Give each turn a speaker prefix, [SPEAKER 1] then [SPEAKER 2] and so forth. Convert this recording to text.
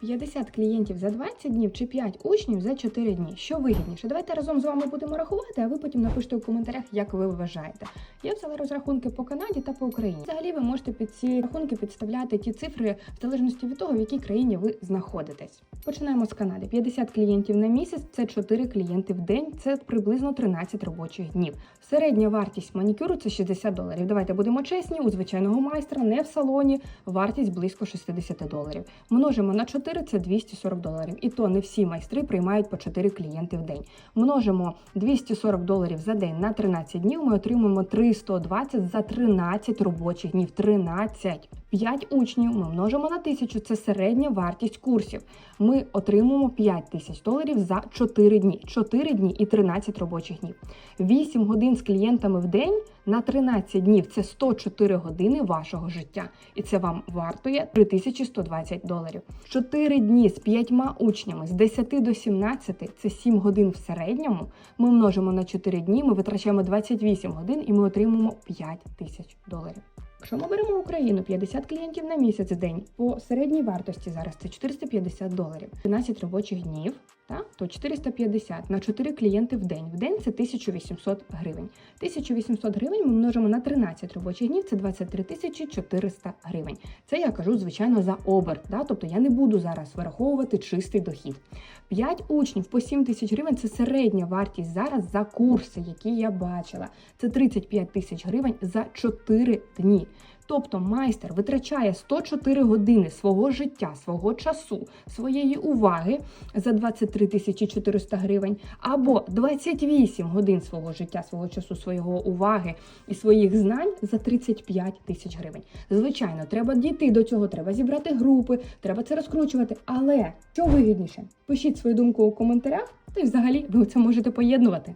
[SPEAKER 1] 50 клієнтів за 20 днів чи 5 учнів за 4 дні. Що вигідніше? Давайте разом з вами будемо рахувати, а ви потім напишете у коментарях, як ви вважаєте. Я взяла розрахунки по Канаді та по Україні. Взагалі ви можете під ці рахунки підставляти ті цифри в залежності від того, в якій країні ви знаходитесь. Починаємо з Канади. 50 клієнтів на місяць це 4 клієнти в день, це приблизно 13 робочих днів. Середня вартість манікюру це 60 доларів. Давайте будемо чесні, у звичайного майстра, не в салоні, вартість близько 60 доларів. Множимо на 4 це 240 доларів. І то не всі майстри приймають по 4 клієнти в день. Множимо 240 доларів за день на 13 днів. Ми отримуємо 320 за 13 робочих днів. 13. 5 учнів ми множимо на 1000, це середня вартість курсів. Ми отримуємо 5 тисяч доларів за 4 дні. 4 дні і 13 робочих днів. 8 годин з клієнтами в день на 13 днів це 104 години вашого життя. І це вам вартує 3120 доларів. 4 дні з 5 учнями з 10 до 17 це 7 годин в середньому. Ми множимо на 4 дні, ми витрачаємо 28 годин і ми отримуємо 5 тисяч доларів. Якщо ми беремо Україну 50 клієнтів на місяць день по середній вартості зараз це 450 доларів, 13 робочих днів, то 450 на 4 клієнти в день. В день це 1800 гривень. 1800 гривень ми множимо на 13 робочих днів, це 23 400 гривень. Це я кажу, звичайно, за оберт. Да? Тобто я не буду зараз вираховувати чистий дохід. 5 учнів по 7 тисяч гривень це середня вартість зараз за курси, які я бачила. Це 35 тисяч гривень за 4 дні. Тобто майстер витрачає 104 години свого життя, свого часу, своєї уваги за 23 тисячі 400 гривень, або 28 годин свого життя, свого часу, свого уваги і своїх знань за 35 тисяч гривень. Звичайно, треба дійти до цього, треба зібрати групи, треба це розкручувати. Але що вигідніше? Пишіть свою думку у коментарях, та й взагалі ви це можете поєднувати.